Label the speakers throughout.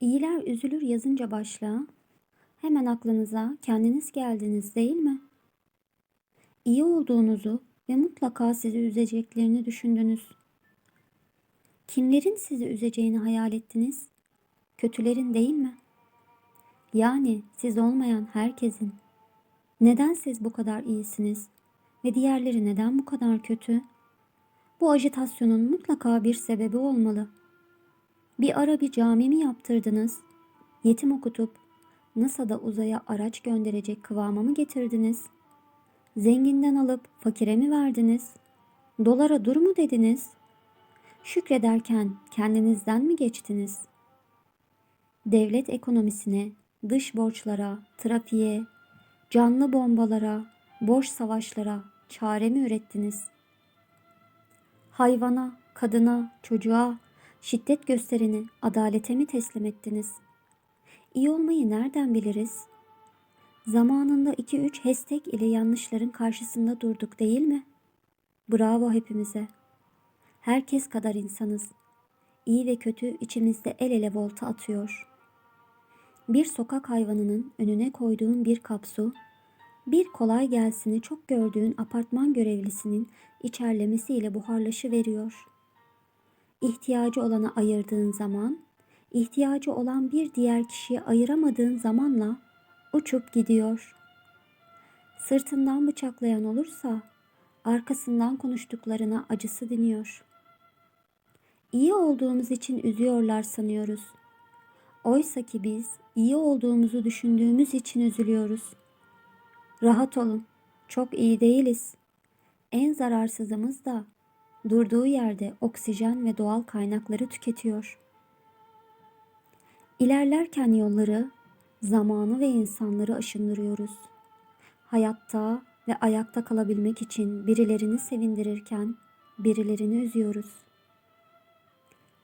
Speaker 1: İyiler üzülür yazınca başla. Hemen aklınıza kendiniz geldiniz değil mi? İyi olduğunuzu ve mutlaka sizi üzeceklerini düşündünüz. Kimlerin sizi üzeceğini hayal ettiniz? Kötülerin değil mi? Yani siz olmayan herkesin. Neden siz bu kadar iyisiniz ve diğerleri neden bu kadar kötü? Bu ajitasyonun mutlaka bir sebebi olmalı. Bir ara bir cami mi yaptırdınız? Yetim okutup NASA'da uzaya araç gönderecek kıvama mı getirdiniz? Zenginden alıp fakire mi verdiniz? Dolara dur mu dediniz? Şükrederken kendinizden mi geçtiniz? Devlet ekonomisine, dış borçlara, trafiğe, canlı bombalara, borç savaşlara çare mi ürettiniz? Hayvana, kadına, çocuğa şiddet göstereni adalete mi teslim ettiniz? İyi olmayı nereden biliriz? Zamanında iki üç hashtag ile yanlışların karşısında durduk değil mi? Bravo hepimize. Herkes kadar insanız. İyi ve kötü içimizde el ele volta atıyor. Bir sokak hayvanının önüne koyduğun bir kapsu, bir kolay gelsini çok gördüğün apartman görevlisinin içerlemesiyle buharlaşı veriyor. İhtiyacı olana ayırdığın zaman, ihtiyacı olan bir diğer kişiye ayıramadığın zamanla uçup gidiyor. Sırtından bıçaklayan olursa arkasından konuştuklarına acısı diniyor. İyi olduğumuz için üzüyorlar sanıyoruz. Oysa ki biz iyi olduğumuzu düşündüğümüz için üzülüyoruz. Rahat olun. Çok iyi değiliz. En zararsızımız da durduğu yerde oksijen ve doğal kaynakları tüketiyor. İlerlerken yolları, zamanı ve insanları aşındırıyoruz. Hayatta ve ayakta kalabilmek için birilerini sevindirirken birilerini üzüyoruz.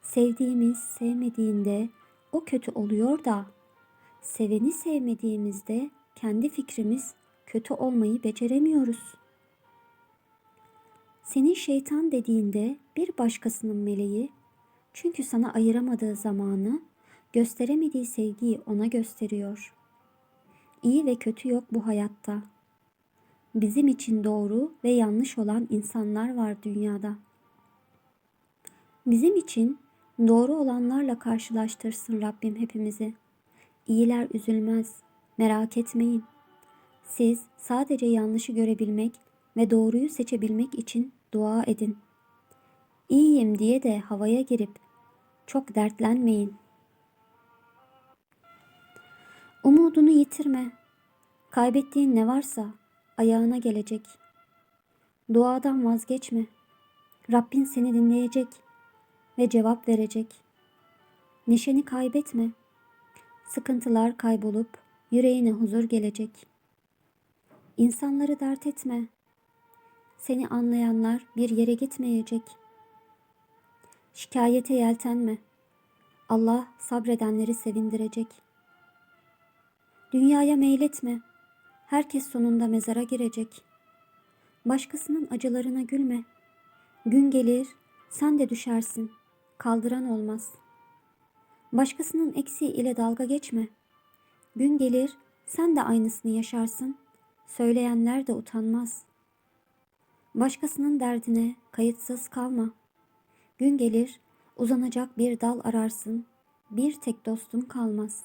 Speaker 1: Sevdiğimiz sevmediğinde o kötü oluyor da seveni sevmediğimizde kendi fikrimiz kötü olmayı beceremiyoruz. Senin şeytan dediğinde bir başkasının meleği çünkü sana ayıramadığı zamanı, gösteremediği sevgiyi ona gösteriyor. İyi ve kötü yok bu hayatta. Bizim için doğru ve yanlış olan insanlar var dünyada. Bizim için doğru olanlarla karşılaştırsın Rabbim hepimizi. İyiler üzülmez, merak etmeyin. Siz sadece yanlışı görebilmek ve doğruyu seçebilmek için dua edin. İyiyim diye de havaya girip çok dertlenmeyin. Umudunu yitirme. Kaybettiğin ne varsa ayağına gelecek. Duadan vazgeçme. Rabbin seni dinleyecek ve cevap verecek. Neşeni kaybetme. Sıkıntılar kaybolup yüreğine huzur gelecek.'' İnsanları dert etme. Seni anlayanlar bir yere gitmeyecek. Şikayete yeltenme. Allah sabredenleri sevindirecek. Dünyaya meyletme. Herkes sonunda mezara girecek. Başkasının acılarına gülme. Gün gelir, sen de düşersin. Kaldıran olmaz. Başkasının eksiği ile dalga geçme. Gün gelir, sen de aynısını yaşarsın Söyleyenler de utanmaz. Başkasının derdine kayıtsız kalma. Gün gelir uzanacak bir dal ararsın. Bir tek dostun kalmaz.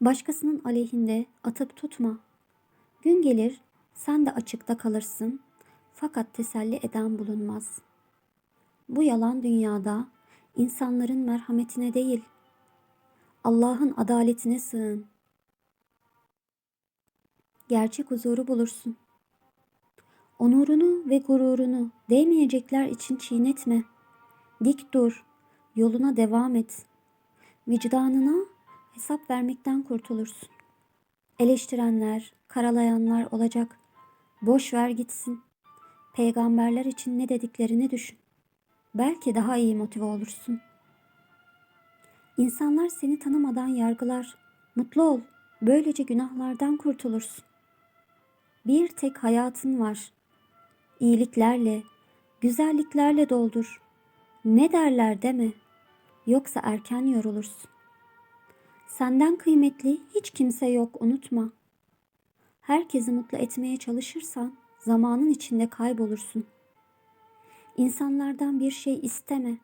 Speaker 1: Başkasının aleyhinde atıp tutma. Gün gelir sen de açıkta kalırsın. Fakat teselli eden bulunmaz. Bu yalan dünyada insanların merhametine değil, Allah'ın adaletine sığın.'' gerçek huzuru bulursun. Onurunu ve gururunu değmeyecekler için çiğnetme. Dik dur, yoluna devam et. Vicdanına hesap vermekten kurtulursun. Eleştirenler, karalayanlar olacak. Boş ver gitsin. Peygamberler için ne dediklerini düşün. Belki daha iyi motive olursun. İnsanlar seni tanımadan yargılar. Mutlu ol. Böylece günahlardan kurtulursun. Bir tek hayatın var. İyiliklerle, güzelliklerle doldur. Ne derler deme. Yoksa erken yorulursun. Senden kıymetli hiç kimse yok unutma. Herkesi mutlu etmeye çalışırsan zamanın içinde kaybolursun. İnsanlardan bir şey isteme.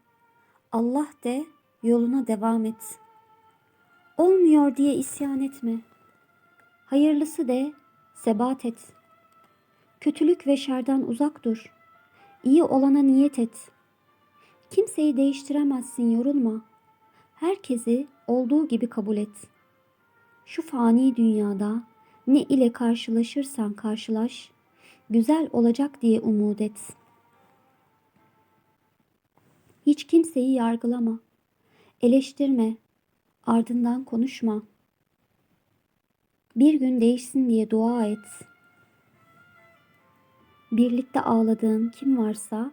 Speaker 1: Allah de, yoluna devam et. Olmuyor diye isyan etme. Hayırlısı de, sebat et. Kötülük ve şerden uzak dur. İyi olana niyet et. Kimseyi değiştiremezsin, yorulma. Herkesi olduğu gibi kabul et. Şu fani dünyada ne ile karşılaşırsan karşılaş, güzel olacak diye umut et. Hiç kimseyi yargılama, eleştirme, ardından konuşma. Bir gün değişsin diye dua et. Birlikte ağladığın kim varsa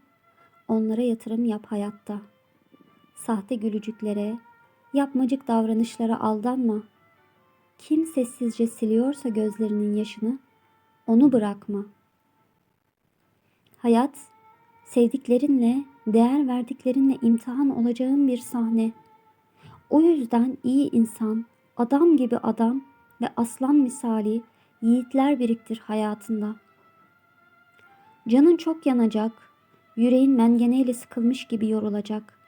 Speaker 1: onlara yatırım yap hayatta. Sahte gülücüklere, yapmacık davranışlara aldanma. Kim sessizce siliyorsa gözlerinin yaşını, onu bırakma. Hayat, sevdiklerinle, değer verdiklerinle imtihan olacağın bir sahne. O yüzden iyi insan, adam gibi adam ve aslan misali yiğitler biriktir hayatında. Canın çok yanacak, yüreğin mengeneyle sıkılmış gibi yorulacak.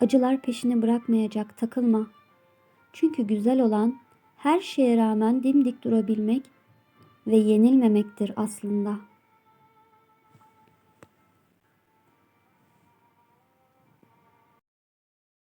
Speaker 1: Acılar peşini bırakmayacak, takılma. Çünkü güzel olan her şeye rağmen dimdik durabilmek ve yenilmemektir aslında.''